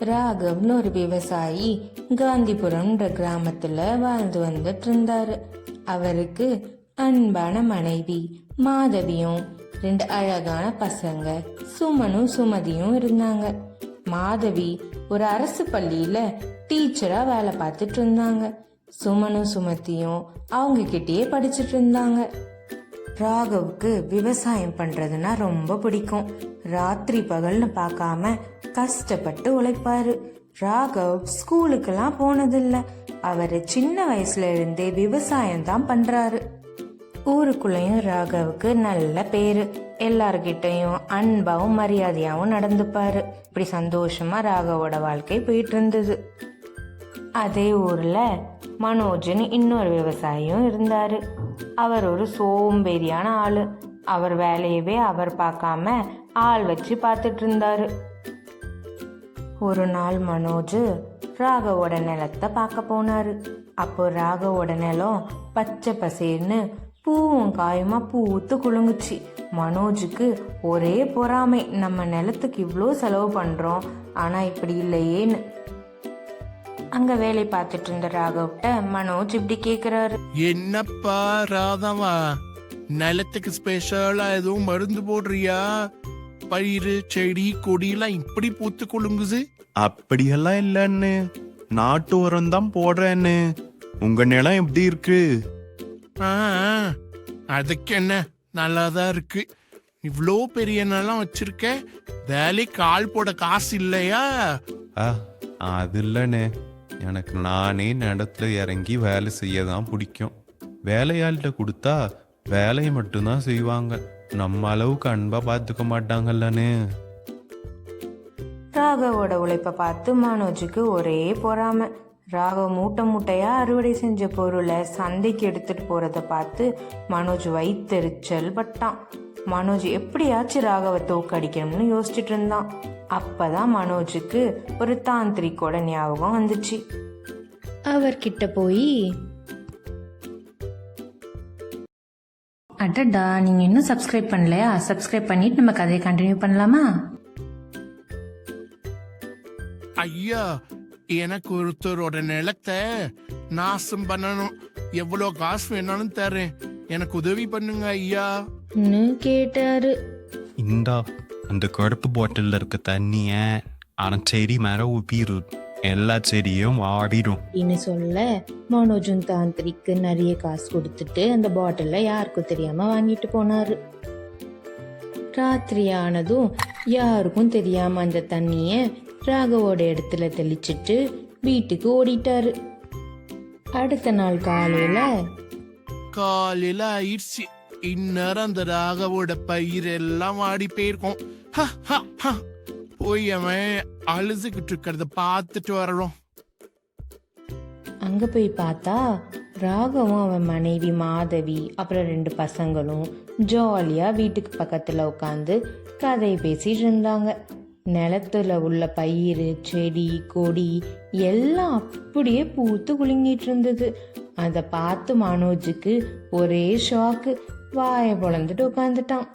ராகவ்னு ஒரு விவசாயி காந்திபுரம்ன்ற கிராமத்துல வாழ்ந்து வந்துட்டு இருந்தாரு. அவருக்கு அன்பான மனைவி மாதவியும் ரெண்டு அழகான பசங்க சுமனும் சுமதியும் இருந்தாங்க. மாதவி ஒரு அரசு பள்ளியில டீச்சரா வேலை பார்த்துட்டு இருந்தாங்க. சுமனும் சுமதியும் அவங்க கிட்டேயே படிச்சிட்டு இருந்தாங்க. ராகவுக்கு விவசாயம் பண்ணுறதுன்னா ரொம்ப பிடிக்கும். ராத்திரி பகல்னு பார்க்காம கஷ்டப்பட்டு உழைப்பாரு. ராகவ் ஸ்கூலுக்கெல்லாம் போனதில்ல. அவர் சின்ன வயசுல இருந்தே விவசாயம் தான் பண்றாரு. ஊருக்குள்ளேயும் ராகவுக்கு நல்ல பேரு. எல்லார்கிட்டையும் அன்பாவும் மரியாதையாவும் நடந்துப்பாரு. இப்படி சந்தோஷமா ராகவோட வாழ்க்கை போயிட்டு இருந்தது. அதே ஊரில் மனோஜ்னு இன்னொரு விவசாயியும் இருந்தார். அவர் ஒரு சோம்பேறியான ஆள். அவர் வேலையவே அவர் பார்க்காம ஆள் வச்சு பார்த்துட்டு இருந்தார். ஒரு நாள் மனோஜ் ராகவோட நிலத்தை பார்க்க போனாரு. அப்போ ராகவோட நிலம் பச்சை பசேர்னு பூவும் காயுமா பூத்து குலுங்குச்சு. மனோஜுக்கு ஒரே பொறாமை நம்ம நிலத்துக்கு இவ்வளோ செலவு பண்ணுறோம் ஆனால் இப்படி இல்லையேன்னு. அங்க வேலை பார்த்துட்டு இருந்த ராகவ்கிட்ட மனோஜ் இப்படி கேக்குறாரு. என்னப்பா ராதவா? நிலத்துக்கு ஸ்பெஷலா எதுவும் மருந்து போடுறியா? பயிறு செடி கொடியெல்லாம் இப்படி பூத்து குலுங்குது. அப்படியெல்லாம் இல்லைன்னு. நாட்டு உரம் தான் போடுறேன்னு. உங்க நிலம் எப்படி இருக்கு? ஆ, அதுக்கு என்ன? நல்லாதான் இருக்கு. இவ்வளோ பெரிய நிலம் வச்சிருக்க. வேலைக்கு ஆள் போட காசு இல்லையா? ஆ அது இல்லைண்ணே. எனக்கு நானே நிலத்துல இறங்கி வேலை செய்ய தான் பிடிக்கும். வேலையாள்கிட்ட கொடுத்தா வேலையை மட்டும்தான் செய்வாங்க. நம்ம அளவுக்கு அன்பா பார்த்துக்க மாட்டாங்கல்லன்னு. ராகவோட உழைப்பை பார்த்து மனோஜுக்கு ஒரே பொறாமை. ராகவ் மூட்டை மூட்டையா அறுவடை செஞ்ச பொருளை சந்தைக்கு எடுத்துட்டு போறத பார்த்து மனோஜ் வைத்தெரிச்சல் பட்டான். மனோஜ் எப்படியாச்சும் ராகவை தோக்கடிக்கணும்னு யோசிச்சுட்டு இருந்தான். அப்பதான் மனோஜுக்கு ஒரு தாந்திரிக்கோட ஞாபகம் வந்துச்சு. அவர்கிட்ட போய் அடடா நீங்க இன்னும் சப்ஸ்கிரைப் பண்ணலையா? சப்ஸ்கிரைப் பண்ணிட்டு நம்ம கதையை கண்டினியூ பண்ணலாமா? ஐயா எனக்கு ஒருத்தரோட நிலத்தை நாசம் பண்ணணும். எவ்வளோ காசு வேணாலும் தரேன் எனக்கு உதவி பண்ணுங்க ஐயா. கேட்டாரு. இந்தா அந்த கருப்பு பாட்டில்ல இருக்க தண்ணிய ஆனா செடி மேல ஊப்பிடு எல்லா செடியும் வாடிடும் அப்படின்னு சொல்ல மனோஜும் தாந்திரிக்கு நிறைய காசு கொடுத்துட்டு அந்த பாட்டில யாருக்கும் தெரியாம வாங்கிட்டு போனாரு. ராத்திரி ஆனதும் யாருக்கும் தெரியாம அந்த தண்ணிய ராகவோட இடத்துல தெளிச்சிட்டு வீட்டுக்கு ஓடிட்டாரு. அடுத்த நாள் காலையில காலையில ஆயிடுச்சு. இந்நேரம் அந்த ராகவோட பயிர் எல்லாம் வாடி போயிருக்கோம் போய் அவன் அழுதுகிட்டு இருக்கிறத பார்த்துட்டு வரணும். அங்க போய் பார்த்தா ராகவும் அவன் மனைவி மாதவி அப்புறம் ரெண்டு பசங்களும் ஜாலியா வீட்டுக்கு பக்கத்துல உட்காந்து கதை பேசிட்டு இருந்தாங்க. நிலத்துல உள்ள பயிர் செடி கொடி எல்லாம் அப்படியே பூத்து குலுங்கிட்டு இருந்தது. அதை பார்த்து மனோஜுக்கு ஒரே ஷாக்கு வாயை பொழந்துட்டு உட்காந்துட்டான்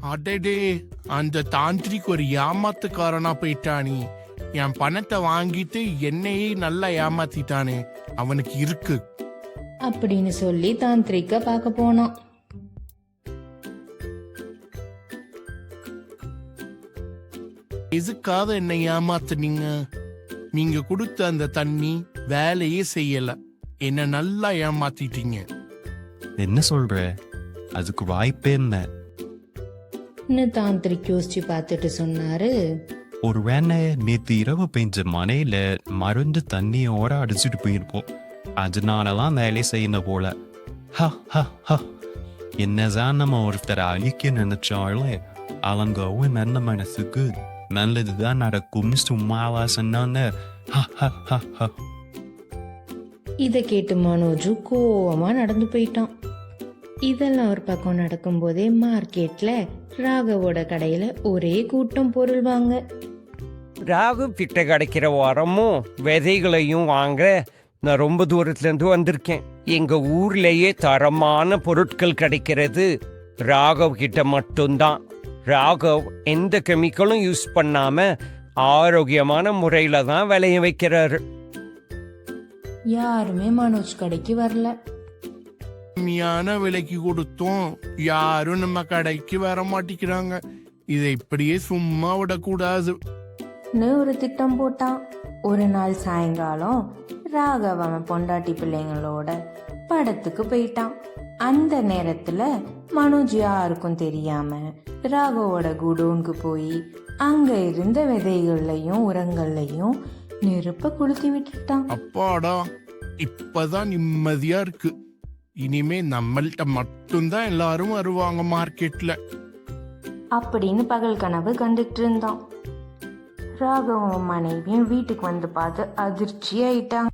அடடே அந்த தாந்திரிக் ஒரு ஏமாத்துக்காரனா போயிட்டானே. என் பணத்தை வாங்கிட்டு என்னையே நல்லா ஏமாத்திட்டானே. அவனுக்கு இருக்கு. அப்படின்னு சொல்லி தாந்திரிக்க பார்க்க போனான். எதுக்காக என்னை ஏமாத்துனீங்க? நீங்க கொடுத்த அந்த தண்ணி வேலையே செய்யல. என்ன நல்லா ஏமாத்திட்டீங்க. என்ன சொல்ற? அதுக்கு வாய்ப்பே என்ன தாந்திரிக் யோசிச்சு பார்த்துட்டு சொன்னாரு? ஒரு வேணை நேத்து இரவு பெஞ்ச மழையில மருந்து தண்ணியோட அடிச்சுட்டு போயிருப்போம். அதனாலதான் வேலை செய்யணும் போல. ஹ, ஹ, ஹ. என்னதான் நம்ம ஒருத்தரை அழிக்க நினைச்சாலும் அவங்க நல்ல மனசுக்கு நல்லதுதான் நடக்கும்னு சும்மாவா சொன்னாங்க ஹ, ஹ, ஹ, ஹ. இதை கேட்டு மனோஜு கோவமா நடந்து போயிட்டான். இதெல்லாம் ஒரு பக்கம் நடக்கும்போதே மார்க்கெட்ல ராகவோட கடையில ஒரே கூட்டம் பொருள் வாங்க. ராகு கிட்ட கிடைக்கிற உரமும் விதைகளையும் வாங்க நான் ரொம்ப தூரத்துலேருந்து வந்திருக்கேன். எங்க ஊர்லயே தரமான பொருட்கள் கிடைக்கிறது ராகவ் கிட்ட மட்டும்தான். ராகவ் எந்த கெமிக்கலும் யூஸ் பண்ணாம ஆரோக்கியமான முறையில தான் விளைய வைக்கிறாரு. யாருமே மனோஜ் கடைக்கு வரல. கம்மியான விலைக்கு கொடுத்தோம். யாரும் நம்ம கடைக்கு வர மாட்டேங்கிறாங்க இதை இப்படியே சும்மா விடக்கூடாது. ஒரு திட்டம் போட்டான். ஒரு நாள் சாயங்காலம் ராகவ் அவன் பொண்டாட்டி பிள்ளைங்களோட படத்துக்கு போயிட்டான். அந்த நேரத்துல மனோஜ் யாருக்கும் தெரியாம ராகவோட குடோனுக்கு போய் அங்க இருந்த விதைகள்லையும் உரங்கள்லையும் நெருப்ப கொளுத்தி விட்டுட்டான். அப்பாடா இப்பதான் நிம்மதியா இருக்கு. இனிமே நம்மள்ட்ட மட்டும்தான் எல்லாரும் வருவாங்க மார்க்கெட்ல. அப்படின்னு பகல் கனவு கண்டுட்டு இருந்தான். ராகவும் மனைவியும் வீட்டுக்கு வந்து பார்த்து அதிர்ச்சி ஆயிட்டாங்க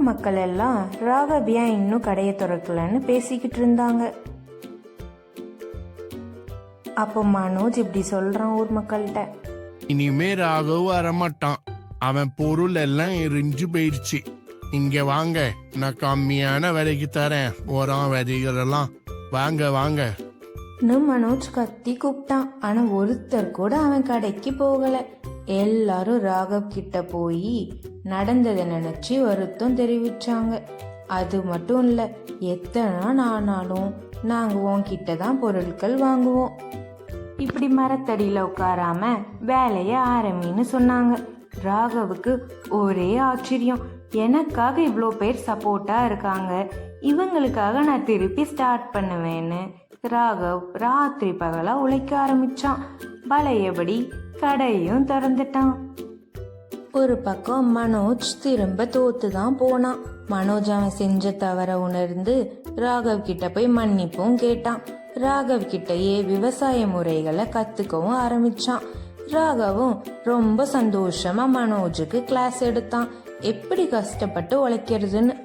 ஊர் மக்கள் எல்லாம் ராகவ் ஏன் இன்னும் கடையை திறக்கலன்னு பேசிக்கிட்டு இருந்தாங்க. அப்போ மனோஜ் இப்படி சொல்றான் ஊர் மக்கள்கிட்ட. இனிமே ராகவ் வரமாட்டான். அவன் பொருள் எல்லாம் எரிஞ்சு போயிடுச்சு இங்க வாங்க நான் கம்மியான விலைக்கு தரேன். உரம் விதைகள் எல்லாம் வாங்க. வாங்க மனோஜ் கத்தி கூப்பிட்டான். ஆனா ஒருத்தர் கூட அவன் கடைக்கு போகல. எல்லாரும் ராகவ் கிட்ட போய் நடந்ததை நினச்சி வருத்தம் தெரிவிச்சாங்க. அது மட்டும் இல்லை எத்தனை நாள் ஆனாலும் நாங்க உன்கிட்ட தான் பொருட்கள் வாங்குவோம். இப்படி மரத்தடியில் உட்காராம வேலையை ஆரம்பின்னு சொன்னாங்க. ராகவுக்கு ஒரே ஆச்சரியம் எனக்காக இவ்வளோ பேர் சப்போர்ட்டாக இருக்காங்க. இவங்களுக்காக நான் திருப்பி ஸ்டார்ட் பண்ணுவேன்னு. ராகவ் ராத்திரி பகலாக உழைக்க ஆரம்பித்தான் பழையபடி கடையும் திறந்துட்டான். ஒரு பக்கம் மனோஜ் திரும்ப தோத்து தான் போனான். மனோஜ் அவன் செஞ்ச தவற உணர்ந்து ராகவ் கிட்ட போய் மன்னிப்பும் கேட்டான். ராகவ் கிட்டயே விவசாய முறைகளை கத்துக்கவும் ஆரம்பிச்சான். ராகவும் ரொம்ப சந்தோஷமா மனோஜுக்கு கிளாஸ் எடுத்தான். எப்படி கஷ்டப்பட்டு உழைக்கிறதுன்னு.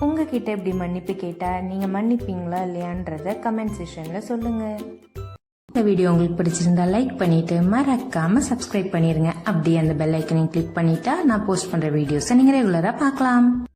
உங்ககிட்ட இப்படி மன்னிப்பு கேட்டா நீங்க மன்னிப்பீங்களா இல்லையான்றத கமெண்ட் செஷன்ல சொல்லுங்க. இந்த வீடியோ உங்களுக்கு பிடிச்சிருந்தா லைக் பண்ணிட்டு மறக்காம சப்ஸ்கிரைப் பண்ணிருங்க. அப்படியே அந்த பெல் ஐக்கனையும் கிளிக் பண்ணிட்டா நான் போஸ்ட் பண்ற வீடியோஸை நீங்க ரெகுலரா பார்க்கலாம்.